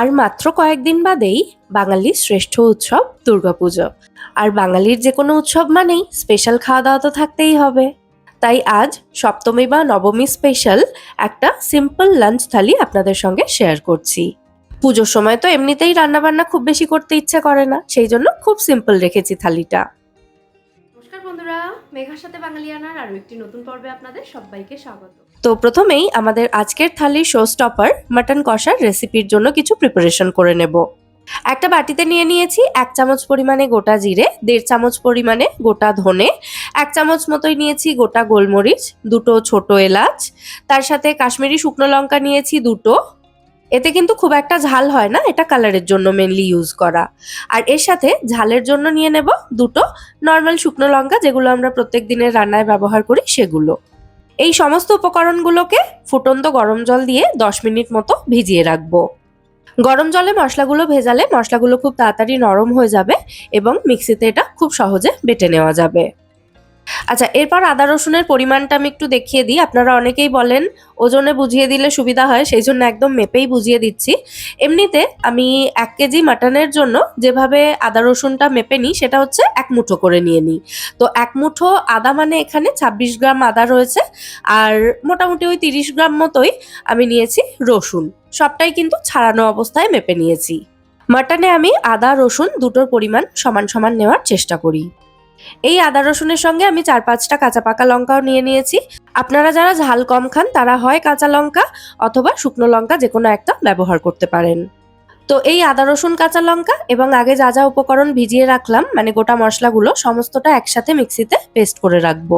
আর মাত্র কয়েকদিন বাদেই বাঙালির শ্রেষ্ঠ উৎসব দুর্গাপুজো। আর বাঙালির যে কোনো উৎসব মানেই স্পেশাল খাওয়া দাওয়া তো থাকতেই হবে। তাই আজ সপ্তমী বা নবমী স্পেশাল একটা সিম্পল লাঞ্চ থালি আপনাদের সঙ্গে শেয়ার করছি। পুজোর সময় তো এমনিতেই রান্নাবান্না খুব বেশি করতে ইচ্ছে করে না, সেই জন্য খুব সিম্পল রেখেছি থালিটা। নমস্কার বন্ধুরা, মেঘার সাথে বাঙালিয়ানার আরও একটি নতুন পর্বে আপনাদের সবাইকে স্বাগত। তো প্রথমেই আমাদের আজকের থালির শো স্টপার মাটন কষার রেসিপির জন্য কিছু প্রিপারেশন করে নেব। একটা বাটিতে নিয়ে নিয়েছি এক চামচ পরিমাণে গোটা জিরে, দেড় চামচ পরিমাণে গোটা ধনে, এক চামচ মতোই নিয়েছি গোটা গোলমরিচ, দুটো ছোট এলাচ, তার সাথে কাশ্মীরি শুকনো লঙ্কা নিয়েছি দুটো। এতে কিন্তু খুব একটা ঝাল হয় না, এটা কালারের জন্য মেনলি ইউজ করা। আর এর সাথে ঝালের জন্য নিয়ে নেব দুটো নর্মাল শুকনো লঙ্কা, যেগুলো আমরা প্রত্যেক দিনের রান্নায় ব্যবহার করি, সেগুলো। এই সমস্ত উপকরণগুলোকে ফুটন্ত গরম জল দিয়ে দশ মিনিট মতো ভিজিয়ে রাখব। গরম জলে মশলাগুলো ভেজালে মশলাগুলো খুব তাড়াতাড়ি নরম হয়ে যাবে এবং মিক্সিতে এটা খুব সহজে বেটে নেওয়া যাবে। আচ্ছা এরপর আদা রসুনের পরিমাণটা আমি একটু দেখিয়ে দিই। আপনারা অনেকেই বলেন ওজনে বুঝিয়ে দিলে সুবিধা হয় সেই জন্য একদম মেপেই বুঝিয়ে দিচ্ছি। এমনিতে আমি এক কেজি মাটনের জন্য যেভাবে আদা রসুনটা মেপে নিই, সেটা হচ্ছে এক মুঠো করে নিয়ে নিই। তো এক মুঠো আদা মানে এখানে ছাব্বিশ গ্রাম আদা রয়েছে, আর মোটামুটি ওই তিরিশ গ্রাম মতোই আমি নিয়েছি রসুন। সবটাই কিন্তু ছাড়ানো অবস্থায় মেপে নিয়েছি। মাটনে আমি আদা রসুন দুটোর পরিমাণ সমান সমান নেওয়ার চেষ্টা করি। এই আদা রসুনের সঙ্গে আমি চার পাঁচটা কাঁচা পাকা লঙ্কাও নিয়ে নিয়েছি। আপনারা যারা ঝাল কম খান, তারা হয় কাঁচা লঙ্কা অথবা শুকনো লঙ্কা যে কোনো একটা ব্যবহার করতে পারেন। তো এই আদা রসুন, কাঁচা লঙ্কা এবং আগে যা যা উপকরণ ভিজিয়ে রাখলাম মানে গোটা মশলাগুলো সমস্তটা একসাথে মিক্সিতে পেস্ট করে রাখব।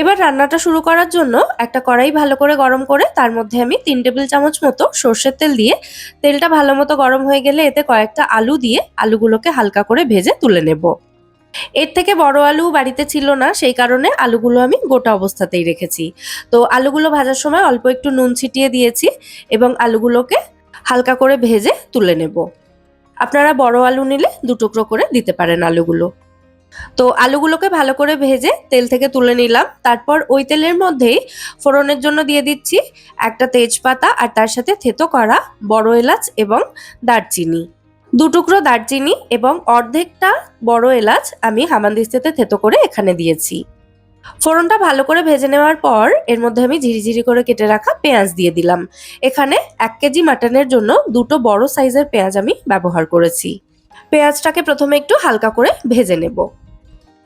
এবার রান্নাটা শুরু করার জন্য একটা কড়াই ভালো করে গরম করে, তার মধ্যে আমি তিন টেবিল চামচ মতো সর্ষের তেল দিয়ে, তেলটা ভালো মতো গরম হয়ে গেলে এতে কয়েকটা আলু দিয়ে আলুগুলোকে হালকা করে ভেজে তুলে নেব। এর থেকে বড় আলু বাড়িতে ছিল না, সেই কারণে আলুগুলো আমি গোটা অবস্থাতেই রেখেছি। তো আলুগুলো ভাজার সময় অল্প একটু নুন ছিটিয়ে দিয়েছি এবং আলুগুলোকে হালকা করে ভেজে তুলে নেব। আপনারা বড় আলু নিলে দু টুকরো করে দিতে পারেন আলুগুলো। তো আলুগুলোকে ভালো করে ভেজে তেল থেকে তুলে নিলাম। তারপর ওই তেলের মধ্যেই ফোড়নের জন্য দিয়ে দিচ্ছি একটা তেজপাতা আর তার সাথে থেতো করা বড় এলাচ এবং দারচিনি। দু টুকরো দারচিনি এবং অর্ধেকটা বড় এলাচ আমি হামানদিস্তাতে থেতো করে এখানে দিয়েছি। ফোড়নটা ভালো করে ভেজে নেওয়ার পর এর মধ্যে আমি ঝিরিঝিরি করে কেটে রাখা পেঁয়াজ দিয়ে দিলাম। এখানে এক কেজি মাটনের জন্য দুটো বড় সাইজের পেঁয়াজ আমি ব্যবহার করেছি। পেঁয়াজটাকে প্রথমে একটু হালকা করে ভেজে নেব।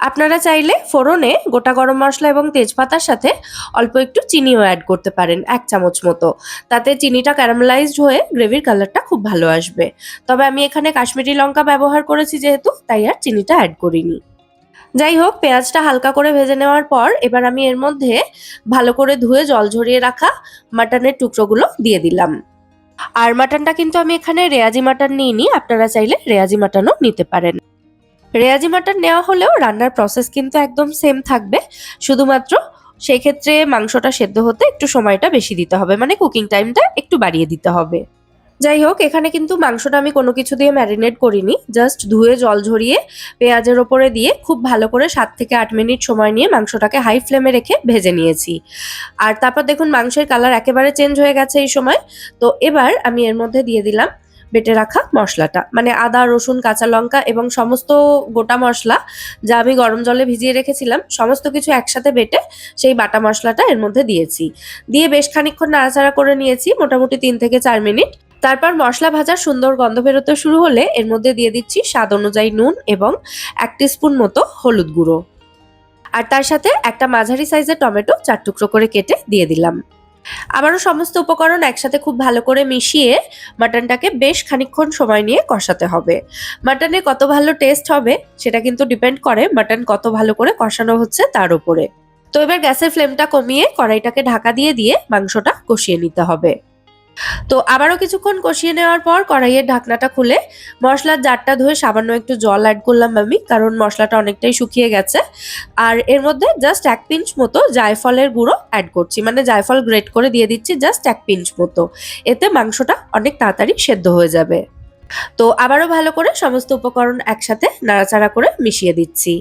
আপনারা চাইলে ফোড়নে গোটা গরম মশলা এবং তেজপাতার সাথে অল্প একটু চিনিও অ্যাড করতে পারেন, এক চামচ মতো। তাতে চিনিটা ক্যারামেলাইজড হয়ে গ্রেভির কালারটা খুব ভালো আসবে। তবে আমি এখানে কাশ্মীরি লঙ্কা ব্যবহার করেছি যেহেতু, তাই আর চিনিটা অ্যাড করিনি। যাই হোক, পেঁয়াজটা হালকা করে ভেজে নেওয়ার পর এবার আমি এর মধ্যে ভালো করে ধুয়ে জল ঝরিয়ে রাখা মাটনের টুকরোগুলো দিয়ে দিলাম। আর মাটনটা কিন্তু আমি এখানে রেয়াজি মাটন নিইনি, আপনারা চাইলে রেয়াজি মাটনও নিতে পারেন। রেয়াজি মাটন নেওয়া হলেও রান্নার প্রসেস কিন্তু একদম সেম থাকবে। শুধুমাত্র সেই ক্ষেত্রে মাংসটা সেদ্ধ হতে একটু সময়টা বেশি দিতে হবে মানে কুকিং টাইমটা একটু বাড়িয়ে দিতে হবে। যাই হোক, এখানে কিন্তু মাংসটা আমি কোনো কিছু দিয়ে ম্যারিনেট করিনি জাস্ট ধুয়ে জল ঝরিয়ে পেঁয়াজের ওপরে দিয়ে খুব ভালো করে সাত থেকে আট মিনিট সময় নিয়ে মাংসটাকে হাই ফ্লেমে রেখে ভেজে নিয়েছি। আর তারপর দেখুন মাংসের কালার একেবারে চেঞ্জ হয়ে গেছে এই সময়। তো এবার আমি এর মধ্যে দিয়ে দিলাম বেটে রাখা মশলাটা। মানে আদা, রসুন, কাঁচা লঙ্কা এবং সমস্ত গোটা মশলা যা আমি গরম জলে ভিজিয়ে রেখেছিলাম, সমস্ত কিছু একসাথে বেটে সেই বাটা মশলাটা এর মধ্যে দিয়েছি। দিয়ে বেশ খানিকক্ষণ নাড়াচাড়া করে নিয়েছি, মোটামুটি তিন থেকে চার মিনিট। তারপর মশলা ভাজার সুন্দর গন্ধ বেরোতে শুরু হলে এর মধ্যে দিয়ে দিচ্ছি স্বাদ অনুযায়ী নুন এবং এক স্পুন মতো হলুদ গুঁড়ো। আর তার সাথে একটা মাঝারি সাইজের টমেটো চার টুকরো করে কেটে দিয়ে দিলাম। আবারও সমস্ত উপকরণ একসাথে খুব ভালো করে মিশিয়ে মাটনটাকে বেশ খানিকক্ষণ সময় নিয়ে কষাতে হবে। মাটনে কত ভালো টেস্ট হবে সেটা কিন্তু ডিপেন্ড করে মাটন কত ভালো করে কষানো হচ্ছে তার উপরে। তো এবার গ্যাসের ফ্লেমটা কমিয়ে কড়াইটাকে ঢাকা দিয়ে দিয়ে মাংসটা কষিয়ে নিতে হবে। তো আবারও কিছুক্ষণ কষিয়ে নেওয়ার পর কড়াইয়ের ঢাকনাটা খুলে মশলার জারটা ধুয়ে সামান্য একটু জল অ্যাড করলাম আমি, কারণ মশলাটা অনেকটাই শুকিয়ে গেছে। আর এর মধ্যে জাস্ট এক পিঞ্চ মতো জায়ফলের গুঁড়ো অ্যাড করছি মানে জায়ফল গ্রেট করে দিয়ে দিচ্ছি জাস্ট এক পিঞ্চ মতো। এতে মাংসটা অনেক তাড়াতাড়ি সেদ্ধ হয়ে যাবে। তো আবারও ভালো করে সমস্ত উপকরণ একসাথে নাড়াচাড়া করে মিশিয়ে দিচ্ছি।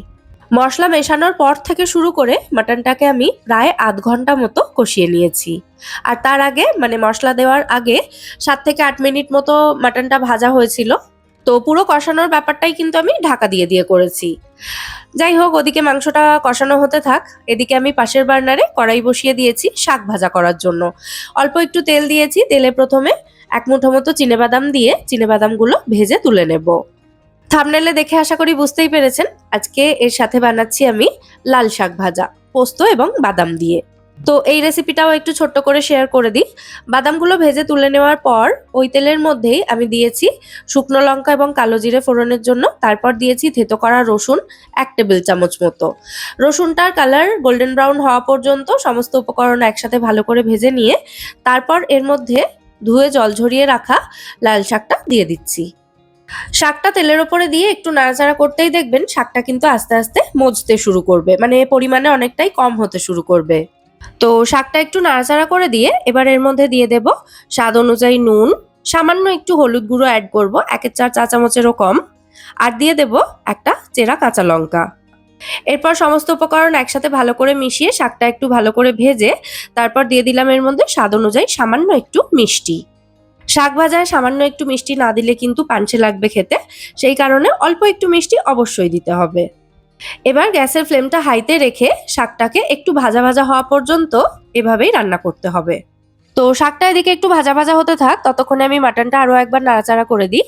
মশলা মেশানোর পর থেকে শুরু করে মাটনটাকে আমি প্রায় আধ ঘণ্টা মতো কষিয়ে নিয়েছি। আর তার আগে মানে মশলা দেওয়ার আগে সাত থেকে আট মিনিট মতো মাটনটা ভাজা হয়েছিল। তো পুরো কষানোর ব্যাপারটাই কিন্তু আমি ঢাকা দিয়ে দিয়ে করেছি। যাই হোক, ওদিকে মাংসটা কষানো হতে থাক। এদিকে আমি পাশের বার্নারে কড়াই বসিয়ে দিয়েছি শাক ভাজা করার জন্য। অল্প একটু তেল দিয়েছি। তেলে প্রথমে এক মুঠো মতো চিনেবাদাম দিয়ে চিনেবাদামগুলো ভেজে তুলে নেব। থামনেলে দেখে আশা করি বুঝতেই পেরেছেন। আজকে এর সাথে বানাচ্ছি আমি লাল শাক ভাজা, পোস্ত এবং বাদাম দিয়ে। তো এই রেসিপিটাও একটু ছোট্ট করে শেয়ার করে দিই। বাদামগুলো ভেজে তুলে নেওয়ার পর ওই তেলের মধ্যেই আমি দিয়েছি শুকনো লঙ্কা এবং কালো জিরে ফোড়নের জন্য। তারপর দিয়েছি থেতো করা রসুন এক টেবিল চামচ মতো। রসুনটার কালার গোল্ডেন ব্রাউন হওয়া পর্যন্ত সমস্ত উপকরণ একসাথে ভালো করে ভেজে নিয়ে তারপর এর মধ্যে ধুয়ে জল ঝরিয়ে রাখা লাল শাকটা দিয়ে দিচ্ছি। শাকটা তেলের ওপরে দিয়ে একটু নাড়াচাড়া করতেই দেখবেন শাকটা কিন্তু আস্তে আস্তে মজতে শুরু করবে। মানে পরিমাণে অনেকটাই কম হতে শুরু করবে। তো শাকটা একটু নাড়াচাড়া করে দিয়ে এবার এর মধ্যে দিয়ে দেব স্বাদ অনুযায়ী নুন, সামান্য একটু হলুদ গুঁড়ো অ্যাড করব, একের চার চা চামচেরও কম। আর দিয়ে দেব একটা চেরা কাঁচা লঙ্কা। এরপর সমস্ত উপকরণ একসাথে ভালো করে মিশিয়ে শাকটা একটু ভালো করে ভেজে তারপর দিয়ে দিলাম এর মধ্যে স্বাদ অনুযায়ী সামান্য একটু মিষ্টি। শাক ভাজায় সামান্য একটু মিষ্টি না দিলে কিন্তু পাঞ্চে লাগবে খেতে। সেই কারণে অল্প একটু মিষ্টি অবশ্যই দিতে হবে। এবার গ্যাসের ফ্লেমটা হাইতে রেখে শাকটাকে একটু ভাজা ভাজা হওয়া পর্যন্ত এভাবেই রান্না করতে হবে। তো শাকটা এদিকে একটু ভাজা ভাজা হতে থাক, ততক্ষণে আমি মাটনটা আরও একবার নাড়াচাড়া করে দিই।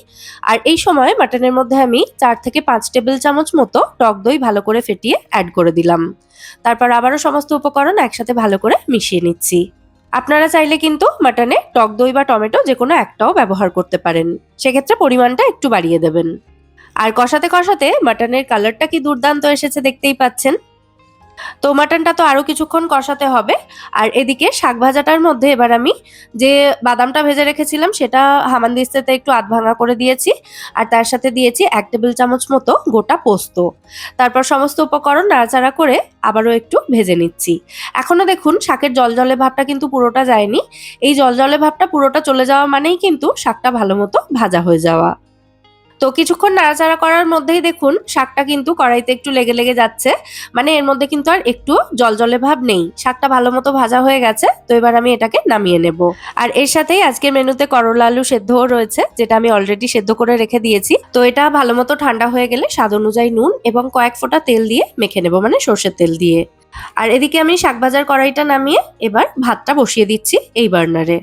আর এই সময় মাটনের মধ্যে আমি চার থেকে পাঁচ টেবিল চামচ মতো টক দই ভালো করে ফেটিয়ে অ্যাড করে দিলাম। তারপর আবারও সমস্ত উপকরণ একসাথে ভালো করে মিশিয়ে নিচ্ছি। আপনারা চাইলে কিন্তু মাটনে টক দই বা টমেটো যে কোনো একটাও ব্যবহার করতে পারেন। সেক্ষেত্রে পরিমাণটা একটু বাড়িয়ে দেবেন। আর কষাতে কষাতে মাটনের কালারটা কি দুর্দান্ত এসেছে দেখতেই পাচ্ছেন। তো মাটনটা তো আরও কিছুক্ষণ কষাতে হবে। আর এদিকে শাক ভাজাটার মধ্যে এবার আমি যে বাদামটা ভেজে রেখেছিলাম, সেটা হামানদিস্তাতে একটু আধ ভাঙা করে দিয়েছি। আর তার সাথে দিয়েছি এক টেবিল চামচ মতো গোটা পোস্ত। তারপর সমস্ত উপকরণ নাড়াচাড়া করে আবারও একটু ভেজে নিচ্ছি। এখনও দেখুন শাকের জলজলে ভাবটা কিন্তু পুরোটা যায়নি। এই জলজলে ভাবটা পুরোটা চলে যাওয়া মানেই কিন্তু শাকটা ভালো মতো ভাজা হয়ে যাওয়া। তো কিছুক্ষণ নাড়াচাড়া করার মধ্যেই দেখুন শাকটা কিন্তু কড়াইতে একটু লেগে লেগে যাচ্ছে। মানে এর মধ্যে কিন্তু আর একটু জলজলে ভাব নেই। শাকটা ভালো মতো ভাজা হয়ে গেছে, তো এবার আমি এটাকে নামিয়ে নেব। আর এর সাথেই আজকের মেনুতে করলা আলু সেদ্ধও রয়েছে, যেটা আমি অলরেডি সেদ্ধ করে রেখে দিয়েছি। তো এটা ভালো মতো ঠান্ডা হয়ে গেলে স্বাদ অনুযায়ী নুন এবং কয়েক ফোঁটা তেল দিয়ে মেখে নেব মানে সর্ষের তেল দিয়ে। আর এদিকে আমি শাক ভাজার কড়াইটা নামিয়ে এবার ভাতটা বসিয়ে দিচ্ছি এই বার্নারে।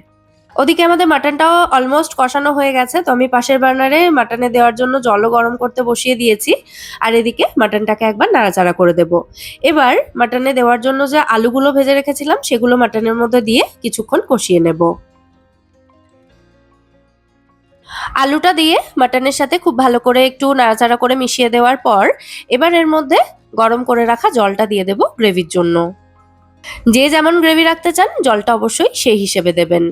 ওদিকে আমাদের মাটনটাও অলমোস্ট কষানো হয়ে গেছে, তো আমি পাশের বার্নারে মাটনে দেওয়ার জন্য জলও গরম করতে বসিয়ে দিয়েছি, আর এদিকে মাটনটাকে একবার নাড়াচাড়া করে দেব। এবার মাটনে দেওয়ার জন্য যে আলুগুলো ভেজে রেখেছিলাম, সেগুলো মাটনের মধ্যে দিয়ে কিছুক্ষণ কষিয়ে নেব। আলুটা দিয়ে মাটনের সাথে খুব ভালো করে একটু নাড়াচাড়া করে মিশিয়ে দেওয়ার পর, এবার এর মধ্যে গরম করে রাখা জলটা দিয়ে দেব গ্রেভির জন্য। যে যেমন গ্রেভি রাখতে চান, জলটা অবশ্যই সেই হিসেবে দেবেন।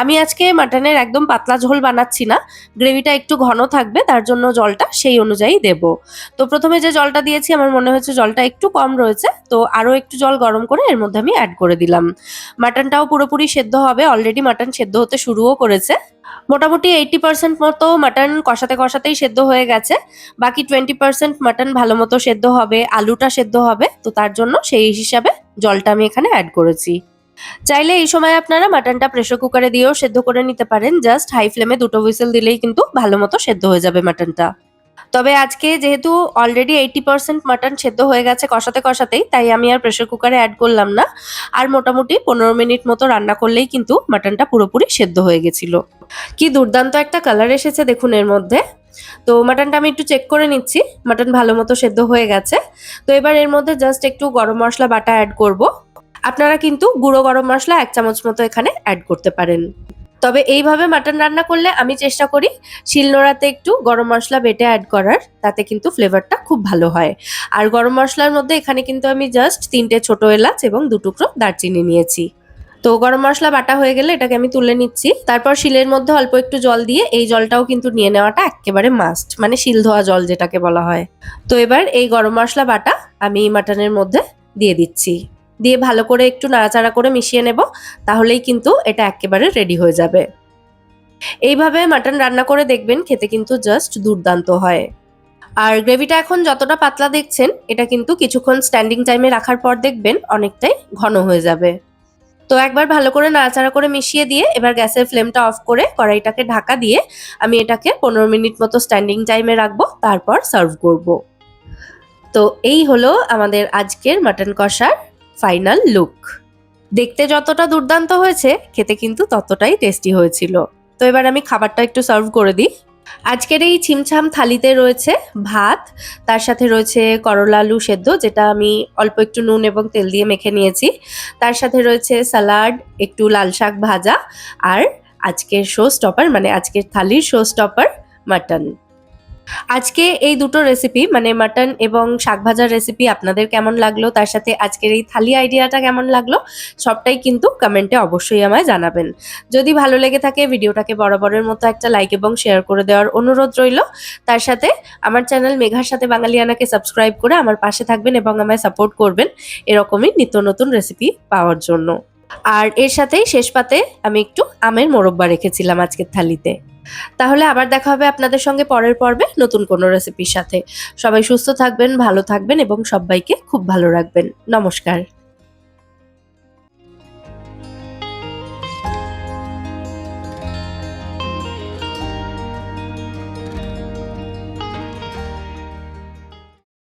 আমি আজকে মাটনের একদম পাতলা ঝোল বানাচ্ছি না গ্রেভিটা একটু ঘন থাকবে, তার জন্য জলটা সেই অনুযায়ী দেব। তো প্রথমে যে জলটা দিয়েছি, আমার মনে হয়েছে জলটা একটু কম রয়েছে, তো আরও একটু জল গরম করে এর মধ্যে আমি অ্যাড করে দিলাম। মাটনটাও পুরোপুরি সেদ্ধ হবে অলরেডি মাটন সেদ্ধ হতে শুরুও করেছে। মোটামুটি এইটি পার্সেন্ট মতো মাটন কষাতে কষাতেই সেদ্ধ হয়ে গেছে, বাকি টোয়েন্টি পার্সেন্ট মাটন ভালো মতো সেদ্ধ হবে, আলুটা সেদ্ধ হবে, তো তার জন্য সেই হিসাবে জলটা আমি এখানে অ্যাড করেছি। চাইলে এই সময় আপনারা মাটনটা প্রেসার কুকারে দিয়েও সেদ্ধ করে নিতে পারেন। জাস্ট হাই ফ্লেমে দুটো হুইসেল দিলেই কিন্তু ভালো মতো সেদ্ধ হয়ে যাবে মাটনটা তবে আজকে যেহেতু অলরেডি এইটি পার্সেন্ট মাটন সেদ্ধ হয়ে গেছে কষাতে কষাতেই, তাই আমি আর প্রেসার কুকারে অ্যাড করলাম না। আর মোটামুটি পনেরো মিনিট মতো রান্না করলেই কিন্তু মাটনটা পুরোপুরি সেদ্ধ হয়ে গেছিল। কি দুর্দান্ত একটা কালার এসেছে দেখুন এর মধ্যে। তো মাটনটা আমি একটু চেক করে নিচ্ছি। মাটন ভালো মতো সেদ্ধ হয়ে গেছে। তো এবার এর মধ্যে জাস্ট একটু গরম মশলা, বাটা অ্যাড করব। আপনারা কিন্তু গুঁড়ো গরম মশলা এক চামচ মতো এখানে অ্যাড করতে পারেন। তবে এইভাবে মাটন রান্না করলে আমি চেষ্টা করি শিলনোড়াতে একটু গরম মশলা বেটে অ্যাড করার, তাতে কিন্তু ফ্লেভারটা খুব ভালো হয়। আর গরম মশলার মধ্যে এখানে কিন্তু আমি জাস্ট তিনটে ছোট এলাচ এবং দু টুকরো দারচিনি নিয়েছি। তো গরম মশলা বাটা হয়ে গেলে এটাকে আমি তুলে নিচ্ছি। তারপর শিলের মধ্যে অল্প একটু জল দিয়ে এই জলটাও কিন্তু নিয়ে নেওয়াটা একেবারে মাস্ট মানে শিল ধোয়া জল যেটাকে বলা হয়। তো এবার এই গরম মশলা বাটা আমি মাটনের মধ্যে দিয়ে দিচ্ছি। দিয়ে ভালো করে একটু নাড়াচাড়া করে মিশিয়ে নেব, তাহলেই কিন্তু এটা একেবারে রেডি হয়ে যাবে। এইভাবে মাটন রান্না করে দেখবেন, খেতে কিন্তু জাস্ট দুর্দান্ত হয়। আর গ্রেভিটা এখন যতটা পাতলা দেখছেন, এটা কিন্তু কিছুক্ষণ স্ট্যান্ডিং টাইমে রাখার পর দেখবেন, অনেকটাই ঘন হয়ে যাবে। তো একবার ভালো করে নাড়াচাড়া করে মিশিয়ে দিয়ে এবার গ্যাসের ফ্লেমটা অফ করে কড়াইটাকে ঢাকা দিয়ে আমি এটাকে পনেরো মিনিট মতো স্ট্যান্ডিং টাইমে রাখব, তারপর সার্ভ করব। তো এই হলো আমাদের আজকের মাটন কষার ফাইনাল লুক। দেখতে যতটা দুর্দান্ত হয়েছে, খেতে কিন্তু ততটাই টেস্টি হয়েছিল। তো এবার আমি খাবারটা একটু সার্ভ করে দিই। আজকের এই ছিমছাম থালিতে রয়েছে ভাত, তার সাথে রয়েছে করলা আলু সেদ্ধ, যেটা আমি অল্প একটু নুন এবং তেল দিয়ে মেখে নিয়েছি। তার সাথে রয়েছে স্যালাড একটু লাল শাক ভাজা, আর আজকের শো স্টপার মানে আজকের থালির শো স্টপার মাটন আজকে এই দুটো রেসিপি মানে মাটন এবং শাক ভাজার রেসিপি আপনাদের কেমন লাগল, তার সাথে আজকের এই থালি আইডিয়াটা কেমন লাগল, সবটাই কিন্তু কমেন্টে অবশ্যই আমায় জানাবেন। যদি ভালো লেগে থাকে ভিডিওটাকে বরাবরের মতো একটা লাইক এবং শেয়ার করে দেওয়ার অনুরোধ রইল। তার সাথে আমার চ্যানেল মেঘার সাথে বাঙালিয়ানাকে সাবস্ক্রাইব করে আমার পাশে থাকবেন এবং আমায় সাপোর্ট করবেন এরকমই নিত্য নতুন রেসিপি পাওয়ার জন্য। আর এর সাথেই শেষ পাতে আমি একটু আমের মোরব্বা রেখেছিলাম আজকের থালিতে। তাহলে আবার দেখা হবে আপনাদের সঙ্গে পরের পর্বে নতুন কোনো রেসিপির সাথে। সবাই সুস্থ থাকবেন, ভালো থাকবেন এবং সবাইকে খুব ভালো রাখবেন। নমস্কার।